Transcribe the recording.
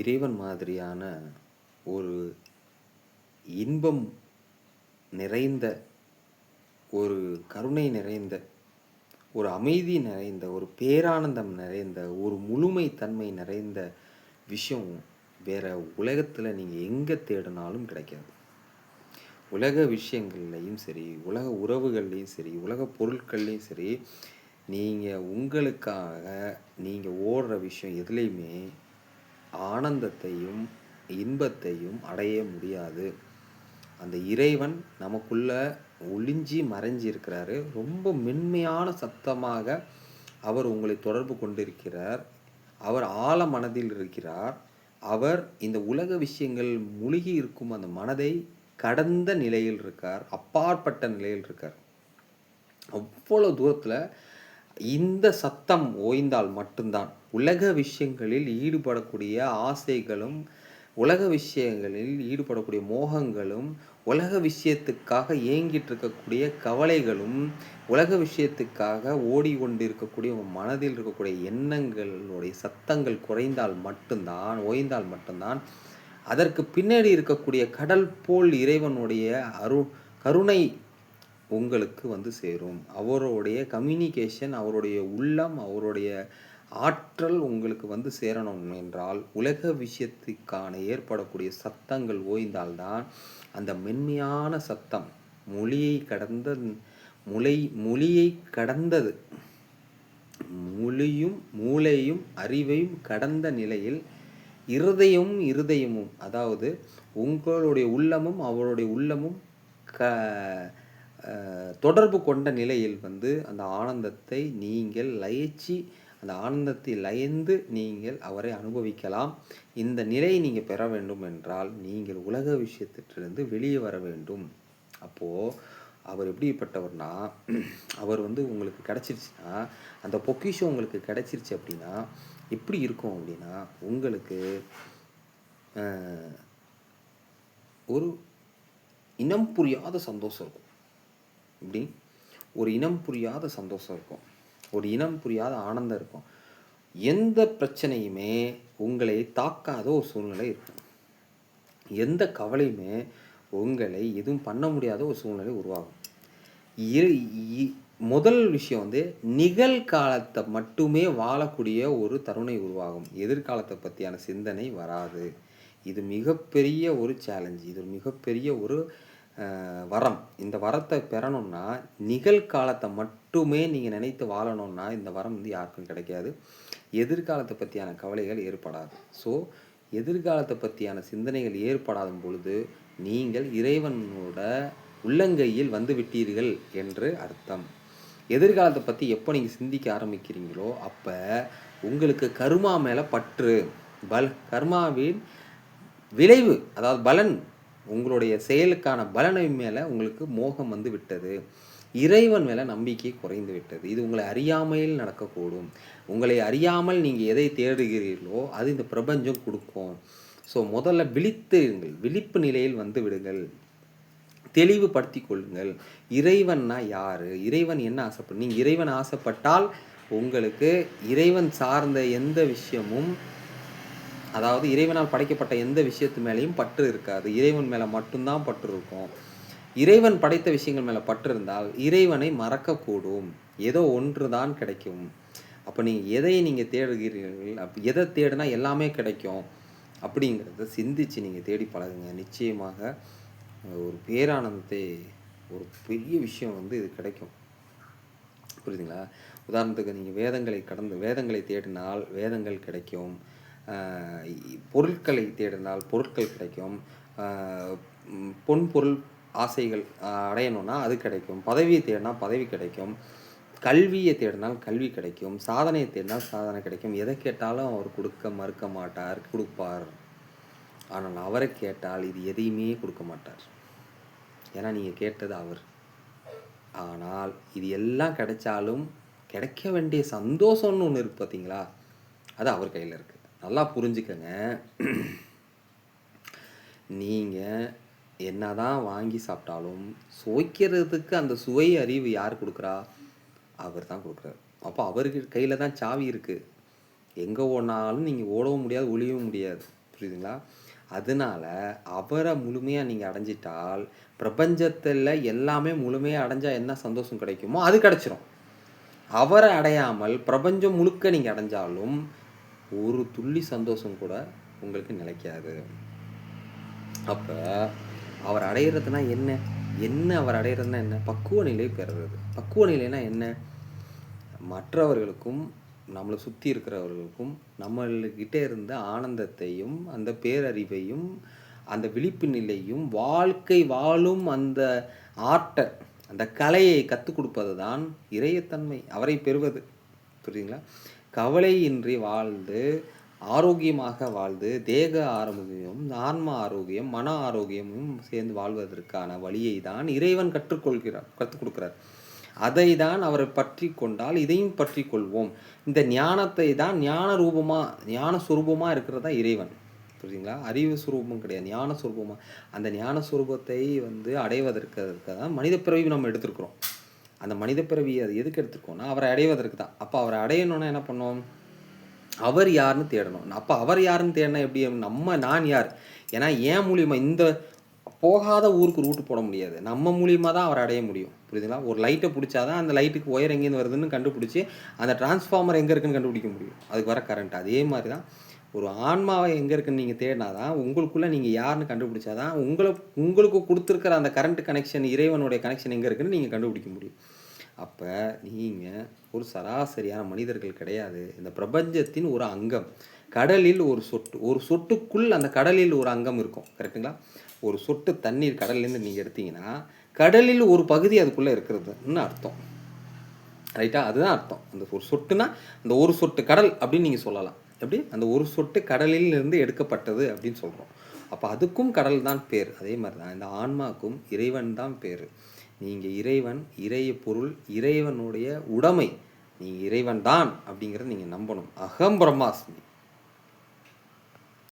இறைவன் மாதிரியான ஒரு இன்பம் நிறைந்த ஒரு கருணை நிறைந்த ஒரு அமைதி நிறைந்த ஒரு பேரானந்தம் நிறைந்த ஒரு முழுமைத்தன்மை நிறைந்த விஷயம் வேற உலகத்தில் நீங்கள் எங்கே தேடினாலும் கிடைக்காது. உலக விஷயங்கள்லையும் சரி உலக உறவுகள்லையும் சரி உலக பொருட்கள்லையும் சரி நீங்கள் உங்களுக்காக நீங்கள் ஓடுற விஷயம் எதுலேயுமே ஆனந்தத்தையும் இன்பத்தையும் அடைய முடியாது. அந்த இறைவன் நமக்குள்ள ஒளிஞ்சி மறைஞ்சி இருக்கிறாரு ரொம்ப மென்மையான சத்தமாக அவர் உங்களை தொடர்பு கொண்டிருக்கிறார். அவர் ஆழ மனதில் இருக்கிறார். அவர் இந்த உலக விஷயங்கள் மூழ்கி இருக்கும் அந்த மனதை கடந்த நிலையில் இருக்கார். அப்பாற்பட்ட நிலையில் இருக்கார். அவ்வளோ தூரத்தில் இந்த சத்தம் ஓய்ந்தால் மட்டும்தான். உலக விஷயங்களில் ஈடுபடக்கூடிய ஆசைகளும் உலக விஷயங்களில் ஈடுபடக்கூடிய மோகங்களும் உலக விஷயத்துக்காக ஏங்கிட்டு இருக்கக்கூடிய கவலைகளும் உலக விஷயத்துக்காக ஓடிக்கொண்டிருக்கக்கூடிய இருக்கக்கூடிய மனதில் இருக்கக்கூடிய எண்ணங்களுடைய சத்தங்கள் குறைந்தால் மட்டும்தான் ஓய்ந்தால் மட்டும்தான் அதற்கு பின்னாடி இருக்கக்கூடிய கடல் போல் இறைவனுடைய அரு கருணை உங்களுக்கு வந்து சேரும். அவருடைய கம்யூனிகேஷன் அவருடைய உள்ளம் அவருடைய ஆற்றல் உங்களுக்கு வந்து சேரணும் என்றால் உலக விஷயத்துக்கான ஏற்படக்கூடிய சத்தங்கள் ஓய்ந்தால்தான் அந்த மென்மையான சத்தம் மொழியை கடந்த முளை மொழியை கடந்தது. மொழியும் மூளையும் அறிவையும் கடந்த நிலையில் இருதயமும் இருதயமும் அதாவது உங்களுடைய உள்ளமும் அவருடைய உள்ளமும் க தொடர்பு கொண்ட நிலையில் வந்து அந்த ஆனந்தத்தை நீங்கள் லயிச்சு அந்த ஆனந்தத்தை லயந்து நீங்கள் அவரை அனுபவிக்கலாம். இந்த நிலையை நீங்கள் பெற வேண்டும் என்றால் நீங்கள் உலக விஷயத்திலிருந்து வெளியே வர வேண்டும். அப்போது அவர் எப்படிப்பட்டவர்னா அவர் வந்து உங்களுக்கு கிடச்சிருச்சுன்னா அந்த பொக்கிஷம் உங்களுக்கு கிடச்சிருச்சு அப்படின்னா எப்படி இருக்கும் அப்படின்னா உங்களுக்கு ஒரு இனம் புரியாத சந்தோஷம் இருக்கும். இப்படி ஒரு இனம் புரியாத சந்தோஷம் இருக்கும். ஒரு இனம் புரியாத ஆனந்தம் இருக்கும். எந்த பிரச்சனையுமே உங்களை தாக்காத ஒரு சூழ்நிலை இருக்கும். எந்த கவலையுமே உங்களை எதுவும் பண்ண முடியாத ஒரு சூழ்நிலை உருவாகும். இ- முதல் விஷயம் வந்து நிகழ்காலத்தை மட்டுமே வாழக்கூடிய ஒரு தருணை உருவாகும். எதிர்காலத்தை பற்றியான சிந்தனை வராது. இது மிகப்பெரிய ஒரு சேலஞ்சு இது மிகப்பெரிய ஒரு வரம். இந்த வரத்தை பெறணும்னா நிகழ்காலத்தை மட்டுமே நீங்கள் நினைத்து வாழணும்னா இந்த வரம் வந்து யாருக்கும் கிடைக்காது. எதிர்காலத்தை பற்றியான கவலைகள் ஏற்படாது. ஸோ எதிர்காலத்தை பற்றியான சிந்தனைகள் ஏற்படாத பொழுது நீங்கள் இறைவனோட உள்ளங்கையில் வந்து விட்டீர்கள் என்று அர்த்தம். எதிர்காலத்தை பற்றி எப்போ நீங்கள் சிந்திக்க ஆரம்பிக்கிறீங்களோ அப்போ உங்களுக்கு கர்மா மேலே பற்று. பல் கர்மாவின் விளைவு அதாவது பலன் உங்களுடைய செயலுக்கான பலனை மேலே உங்களுக்கு மோகம் வந்து விட்டது. இறைவன் மேலே நம்பிக்கை குறைந்து விட்டது. இது உங்களை அறியாமையில் நடக்கக்கூடும். உங்களை அறியாமல் நீங்கள் எதை தேடுகிறீர்களோ அது இந்த பிரபஞ்சம் கொடுக்கும். ஸோ முதல்ல விழித்துங்கள் விழிப்பு நிலையில் வந்து விடுங்கள். தெளிவுபடுத்தி கொள்ளுங்கள். இறைவன்னா யார்? இறைவன் என்ன ஆசைப்படும் நீங்கள் இறைவன் ஆசைப்பட்டால் உங்களுக்கு இறைவன் சார்ந்த எந்த விஷயமும் அதாவது இறைவனால் படைக்கப்பட்ட எந்த விஷயத்து மேலேயும் பற்று இருக்காது. இறைவன் மேலே மட்டும்தான் பற்று இருக்கும். இறைவன் படைத்த விஷயங்கள் மேலே பற்று இருந்தால் இறைவனை மறக்கக்கூடும். ஏதோ ஒன்று தான் கிடைக்கும். அப்போ நீங்கள் எதை நீங்கள் தேடுகிறீர்கள்? அப் எதை தேடினா எல்லாமே கிடைக்கும். அப்படிங்கிறத சிந்திச்சு நீங்கள் தேடி பழகுங்க. நிச்சயமாக ஒரு பேரானந்தத்தை ஒரு பெரிய விஷயம் வந்து இது கிடைக்கும். புரியுதுங்களா? உதாரணத்துக்கு நீங்கள் வேதங்களை கடந்து வேதங்களை தேடினால் வேதங்கள் கிடைக்கும். பொருட்களை தேடினால் பொருட்கள் கிடைக்கும். பொன்பொருள் பொன் பொருள் ஆசைகள் அடையணும்னா அது கிடைக்கும். பதவியை தேடினா பதவி கிடைக்கும். கல்வியை தேடினால் கல்வி கிடைக்கும். சாதனையை தேடினால் சாதனை கிடைக்கும். எதை கேட்டாலும் அவர் கொடுக்க மறுக்க மாட்டார் கொடுப்பார். ஆனால் அவரை கேட்டால் இது எதையுமே கொடுக்க மாட்டார். ஏன்னா நீங்கள் கேட்டது அவர். ஆனால் இது எல்லாம் கிடைச்சாலும் கிடைக்க வேண்டிய சந்தோஷம்னு ஒன்று இருக்கு பார்த்தீங்களா அது அவர் கையில் இருக்குது நல்லா புரிஞ்சுக்கங்க. நீங்கள் என்ன தான் வாங்கி சாப்பிட்டாலும் சுவைக்கிறதுக்கு அந்த சுவை அறிவு யார் கொடுக்குறா? அவர் தான் கொடுக்குறாரு. அப்போ அவருக்கு கையில் தான் சாவி இருக்குது எங்கே ஓடினாலும் நீங்கள் ஓடவும் முடியாது ஒழியவும் முடியாது. புரியுதுங்களா? அதனால அவரை முழுமையாக நீங்கள் அடைஞ்சிட்டால் பிரபஞ்சத்தில் எல்லாமே முழுமையாக அடைஞ்சால் என்ன சந்தோஷம் கிடைக்குமோ அது கிடச்சிரும். அவரை அடையாமல் பிரபஞ்சம் முழுக்க நீங்கள் அடைஞ்சாலும் ஒரு துள்ளி சந்தோஷம் கூட உங்களுக்கு நிலைக்காது. அப்போ அவர் அடையிறதுனா என்ன? என்ன அவர் அடையிறதுனா என்ன? பக்குவ நிலை பெறுறது. பக்குவ நிலைனா என்ன? மற்றவர்களுக்கும் நம்மளை சுற்றி இருக்கிறவர்களுக்கும் நம்மள்கிட்ட இருந்த ஆனந்தத்தையும் அந்த பேரறிவையும் அந்த விழிப்பு நிலையும் வாழ்க்கை வாழும் அந்த ஆர்ட்டை அந்த கலையை கற்றுக் கொடுப்பது தான் இறையத்தன்மை. அவரை பெறுவது. புரியுதுங்களா? கவலையின்றி வாழ்ந்து ஆரோக்கியமாக வாழ்ந்து தேக ஆரோக்கியம் ஆன்ம ஆரோக்கியம் மன ஆரோக்கியமும் சேர்ந்து வாழ்வதற்கான வழியை தான் இறைவன் கற்றுக்கொள்கிறார் கற்றுக் கொடுக்கிறார். அதை தான் அவரை பற்றி கொண்டால் இதையும் பற்றி கொள்வோம். இந்த ஞானத்தை தான் ஞான ரூபமாக ஞான சுரூபமாக இருக்கிறதா இறைவன். புரியுதுங்களா? அறிவு சுரூபம் கிடையாது ஞான சுரூபமாக அந்த ஞான சுரூபத்தை வந்து அடைவதற்கு தான் மனித பிறவி நம்ம எடுத்திருக்கிறோம். அந்த மனித பிறவி அது எதுக்கு எடுத்துருக்கோம்னா அவரை அடைவதற்கு தான். அப்போ அவரை அடையணும்னா என்ன பண்ணோம் அவர் யாருன்னு தேடணும். அப்போ அவர் யாருன்னு தேடினா எப்படி? நம்ம நான் யார்? ஏன்னா ஏன் மூலியமாக இந்த போகாத ஊருக்கு ரூட்டு போட முடியாது. நம்ம மூலியமாக தான் அவரை அடைய முடியும். புரியுதுங்களா? ஒரு லைட்டை பிடிச்சாதான் அந்த லைட்டுக்கு ஒயர் எங்கேருந்து வருதுன்னு கண்டுபிடிச்சி அந்த டிரான்ஸ்ஃபார்மர் எங்கே இருக்குன்னு கண்டுபிடிக்க முடியும். அதுக்கு வர கரண்ட் அதே மாதிரி தான் ஒரு ஆன்மாவை எங்கே இருக்குன்னு நீங்கள் தேடினா தான் உங்களுக்குள்ளே நீங்கள் யாருன்னு கண்டுபிடிச்சாதான் உங்களை உங்களுக்கு கொடுத்துருக்கிற அந்த கரண்ட் கனெக்ஷன் இறைவனுடைய கனெக்ஷன் எங்கே இருக்குன்னு நீங்கள் கண்டுபிடிக்க முடியும். அப்போ நீங்கள் ஒரு சராசரியான மனிதர்கள் கிடையாது. இந்த பிரபஞ்சத்தின் ஒரு அங்கம். கடலில் ஒரு சொட்டு ஒரு சொட்டுக்குள் அந்த கடலில் ஒரு அங்கம் இருக்கும். கரெக்டுங்களா ஒரு சொட்டு தண்ணீர் கடல்லேருந்து நீங்கள் எடுத்தீங்கன்னா கடலில் ஒரு பகுதி அதுக்குள்ளே இருக்கிறதுன்னு அர்த்தம். ரைட்டா அதுதான் அர்த்தம். அந்த ஒரு சொட்டுனா அந்த ஒரு சொட்டு கடல் அப்படின்னு நீங்கள் சொல்லலாம். எப்படி? அந்த ஒரு சொட்டு கடலில் இருந்து எடுக்கப்பட்டது அப்படின்னு சொல்கிறோம் அப்போ அதுக்கும் கடல் தான் பேர். அதே மாதிரி தான் இந்த ஆன்மாக்கும் இறைவன் தான் பேர். நீங்கள் இறைவன் இறைய பொருள் இறைவனுடைய உடைமை நீங்கள் இறைவன் தான் அப்படிங்கிறத நீங்கள் நம்பணும். அகம் பிரம்மாஸ்மி.